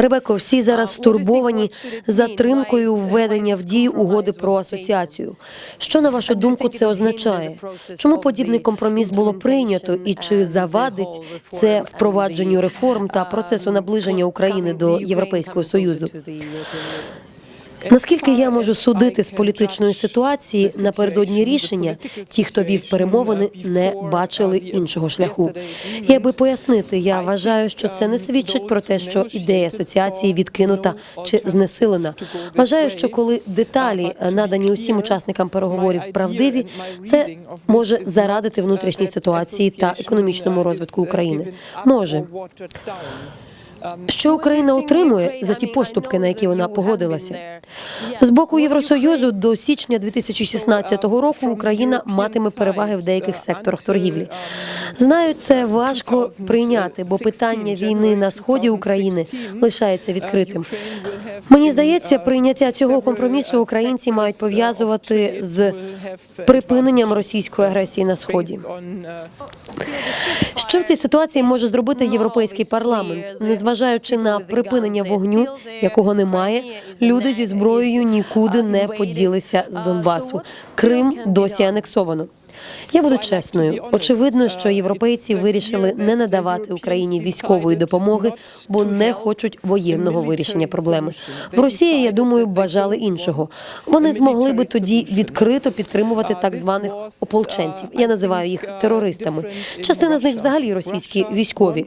Ребеко, всі зараз стурбовані затримкою введення в дію угоди про асоціацію. Що на вашу думку це означає? Чому подібний компроміс було прийнято, і чи завадить це впровадженню реформ та процесу наближення України до Європейського союзу? Наскільки я можу судити з політичної ситуації напередодні рішення, ті, хто вів перемовини, не бачили іншого шляху. Я би пояснити, я вважаю, що це не свідчить про те, що ідея асоціації відкинута чи знесилена. Вважаю, що коли деталі надані усім учасникам переговорів правдиві, це може зарадити внутрішній ситуації та економічному розвитку України. Може. Що Україна отримує за ті поступки, на які вона погодилася? З боку Євросоюзу до січня 2016 року Україна матиме переваги в деяких секторах торгівлі. Знаю, це важко прийняти, бо питання війни на сході України лишається відкритим. Мені здається, прийняття цього компромісу українці мають пов'язувати з припиненням російської агресії на сході. Що в цій ситуації може зробити європейський парламент, незважаючи на припинення вогню, якого немає, люди зі зброєю нікуди не поділися з Донбасу. Крим досі анексовано. Я буду чесною. Очевидно, що європейці вирішили не надавати Україні військової допомоги, бо не хочуть воєнного вирішення проблеми. В Росії, я думаю, бажали іншого. Вони змогли би тоді відкрито підтримувати так званих ополченців. Я називаю їх терористами. Частина з них взагалі російські військові.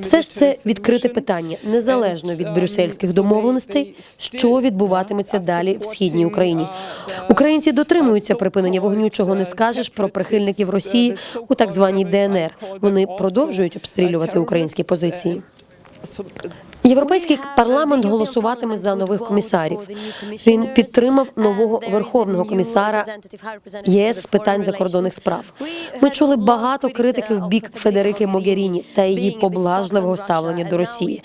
Все ж це відкрите питання, незалежно від брюссельських домовленостей, що відбуватиметься далі в східній Україні. Українці дотримуються припинення вогню, чого не скажеш про прихильників Росії у так званій ДНР. Вони продовжують обстрілювати українські позиції. Європейський парламент голосуватиме за нових комісарів. Він підтримав нового верховного комісара ЄС з питань закордонних справ. Ми чули багато критики в бік Федерики Могеріні та її поблажливого ставлення до Росії.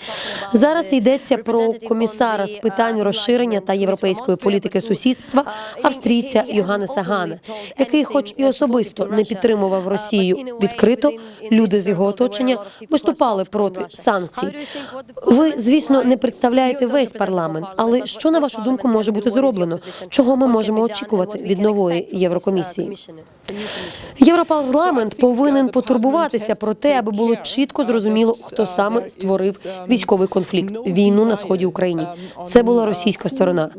Зараз йдеться про комісара з питань розширення та європейської політики сусідства австрійця Йоганнеса Гана, який, хоч і особисто не підтримував Росію відкрито, люди з його оточення виступали проти санкцій. Ви, звісно, не представляєте весь парламент, але що на вашу думку може бути зроблено? Чого ми можемо очікувати від нової Єврокомісії? Європарламент повинен потурбуватися про те, аби було чітко зрозуміло, хто саме створив військовий конфлікт, війну на сході України. Це була російська сторона.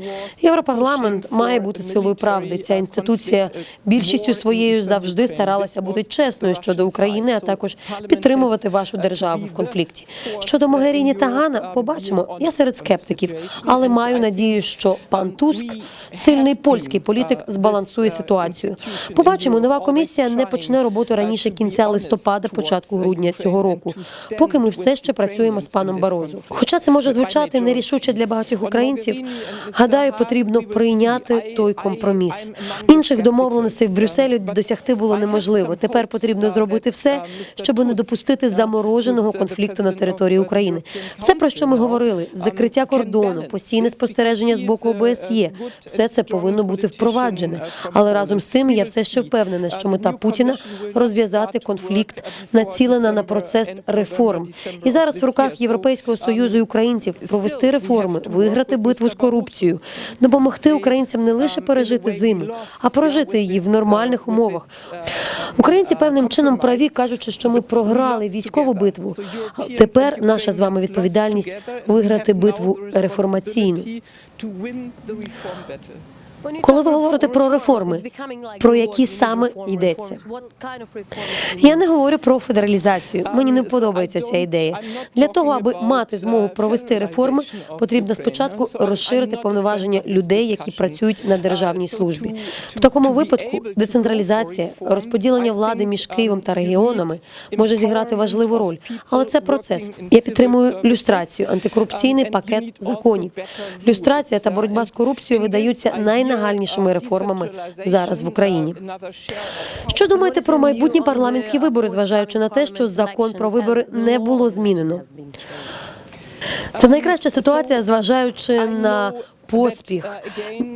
Європарламент має бути силою правди. Ця інституція більшістю своєю завжди старалася бути чесною щодо України, а також підтримувати вашу державу в конфлікті. Щодо Могеріні та Гана, побачимо. Я серед скептиків, але маю надію, що пан Туск, сильний польський політик, збалансує ситуацію. Побачимо, нова комісія не почне роботу раніше кінця листопада, початку грудня цього року. Поки ми все ще працюємо з паном Барозу. Хоча це може звучати нерішуче для багатьох українців, гадаю, потрібно прийняти той компроміс. Інших домовленостей в Брюсселі досягти було неможливо. Тепер потрібно зробити все, щоб не допустити замороженого конфлікту на території України. Все про що ми говорили: закриття кордону, постійне спостереження з боку ОБСЄ. Все це повинно бути впроваджене. Але разом з тим я все ще впевнена, що мета Путіна розв'язати конфлікт, націлена на процес реформ. І зараз в руках Європейського союзу і українців провести реформи, виграти битву з корупцією, допомогти українцям не лише пережити зиму, а прожити її в нормальних умовах. Українці певним чином праві кажучи, що ми програли військову битву. А Тепер наша з вами відповідальність виграти битву реформаційну. Коли ви говорите про реформи, про які саме йдеться? Я не говорю про федералізацію. Мені не подобається ця ідея. Для того, аби мати змогу провести реформи, потрібно спочатку розширити повноваження людей, які працюють на державній службі. В такому випадку децентралізація, розподілення влади між Києвом та регіонами може зіграти важливу роль, але це процес. Я підтримую люстрацію, антикорупційний пакет законів. Люстрація та боротьба з корупцією видаються найнагальнішими реформами зараз в Україні. Що думаєте про майбутні парламентські вибори, зважаючи на те, що закон про вибори не було змінено? Це найкраща ситуація, зважаючи на поспіх,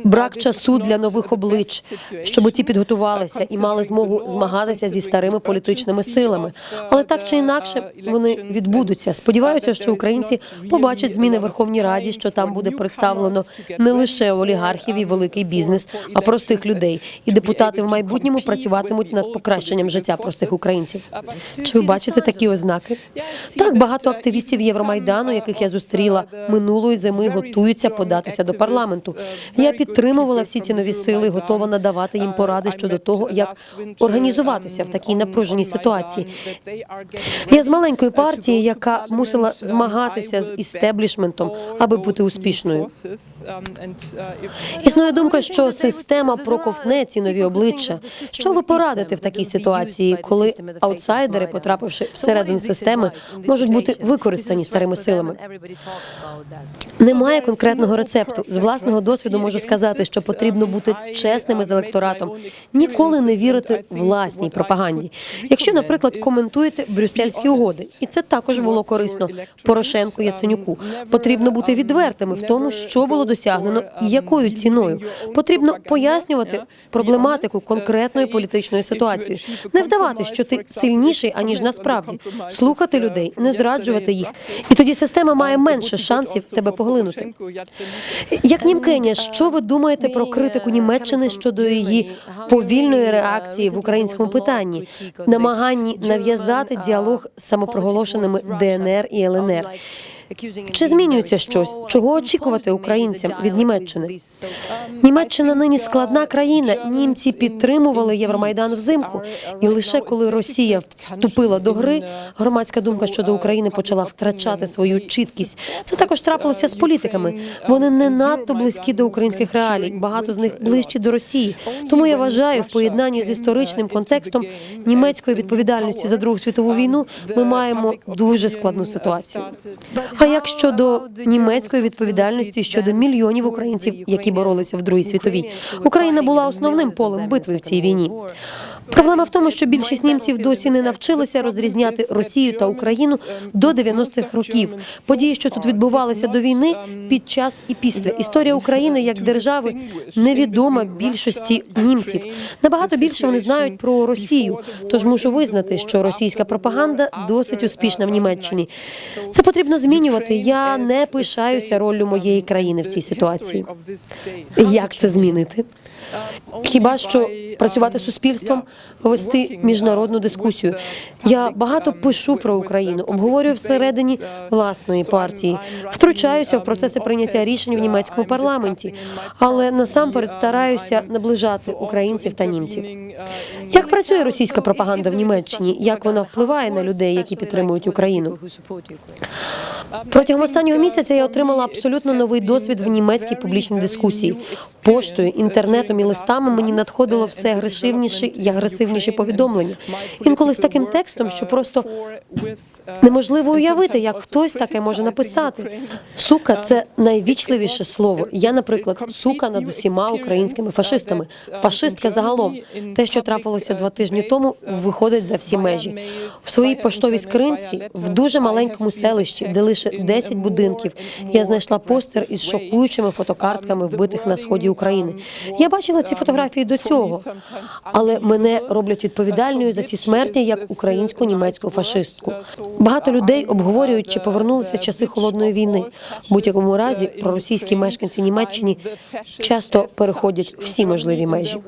брак часу для нових облич, щоб ті підготувалися і мали змогу змагатися зі старими політичними силами. Але так чи інакше вони відбудуться. Сподіваюся, що українці побачать зміни в Верховній Раді, що там буде представлено не лише олігархів і великий бізнес, а простих людей. І депутати в майбутньому працюватимуть над покращенням життя простих українців. Чи ви бачите такі ознаки? Так багато активістів Євромайдану, яких я зустріла минулої зими, готуються податися до парламенту. Я підтримувала всі ці нові сили, готова надавати їм поради щодо того, як організуватися в такій напруженій ситуації. Я з маленької партії, яка мусила змагатися з істеблішментом, аби бути успішною. Існує думка, що система проковтне ці нові обличчя. Що ви порадите в такій ситуації, коли аутсайдери, потрапивши всередину системи, можуть бути використані старими силами? Немає конкретного рецепту. З власного досвіду можу сказати, що потрібно бути чесними з електоратом, ніколи не вірити власній пропаганді. Якщо, наприклад, коментуєте брюссельські угоди, і це також було корисно Порошенку Яценюку. Потрібно бути відвертими в тому, що було досягнено і якою ціною. Потрібно пояснювати проблематику конкретної політичної ситуації, не вдавати, що ти сильніший аніж насправді, слухати людей, не зраджувати їх. І тоді система має менше шансів тебе поглинути. Як німкеня, що ви думаєте про критику Німеччини щодо її повільної реакції в українському питанні, намаганні нав'язати діалог з самопроголошеними ДНР і ЛНР? Чи змінюється щось? Чого очікувати українцям від Німеччини? Німеччина нині складна країна. Німці підтримували Євромайдан взимку, і лише коли Росія вступила до гри, громадська думка щодо України почала втрачати свою чіткість. Це також трапилося з політиками. Вони не надто близькі до українських реалій. Багато з них ближчі до Росії. Тому я вважаю, в поєднанні з історичним контекстом німецької відповідальності за Другу світову війну ми маємо дуже складну ситуацію. А як щодо німецької відповідальності щодо мільйонів українців, які боролися в Другій світовій, Україна була основним полем битви в цій війні. Проблема в тому, що більшість німців досі не навчилися розрізняти Росію та Україну до 90-х років. Події, що тут відбувалися до війни, під час і після. Історія України як держави невідома більшості німців. Набагато більше вони знають про Росію. Тож мушу визнати, що російська пропаганда досить успішна в Німеччині. Це потрібно змінювати. Я не пишаюся роллю моєї країни в цій ситуації. Як це змінити? Хіба що працювати з суспільством, вести міжнародну дискусію? Я багато пишу про Україну, обговорюю всередині власної партії, втручаюся в процеси прийняття рішень в німецькому парламенті, але насамперед стараюся наближати українців та німців. Як працює російська пропаганда в Німеччині? Як вона впливає на людей, які підтримують Україну? Протягом останнього місяця я отримала абсолютно новий досвід в німецькій публічній дискусії. Поштою, інтернетом і листами мені надходило все агресивніші і агресивніші повідомлення. Інколи з таким текстом, що просто неможливо уявити, як хтось таке може написати. Сука це найвічливіше слово. Я, наприклад, сука над усіма українськими фашистами. Фашистка загалом. Те, що трапилося два тижні тому, виходить за всі межі. В своїй поштовій скринці в дуже маленькому селищі, де лише 10 будинків, я знайшла постер із шокуючими фотокартками вбитих на сході України. Я бачила ці фотографії до цього, але мене роблять відповідальною за ці смерті як українську німецьку фашистку. Багато людей обговорюють, чи повернулися часи холодної війни. Будь-якому разі проросійські мешканці Німеччини часто переходять всі можливі межі.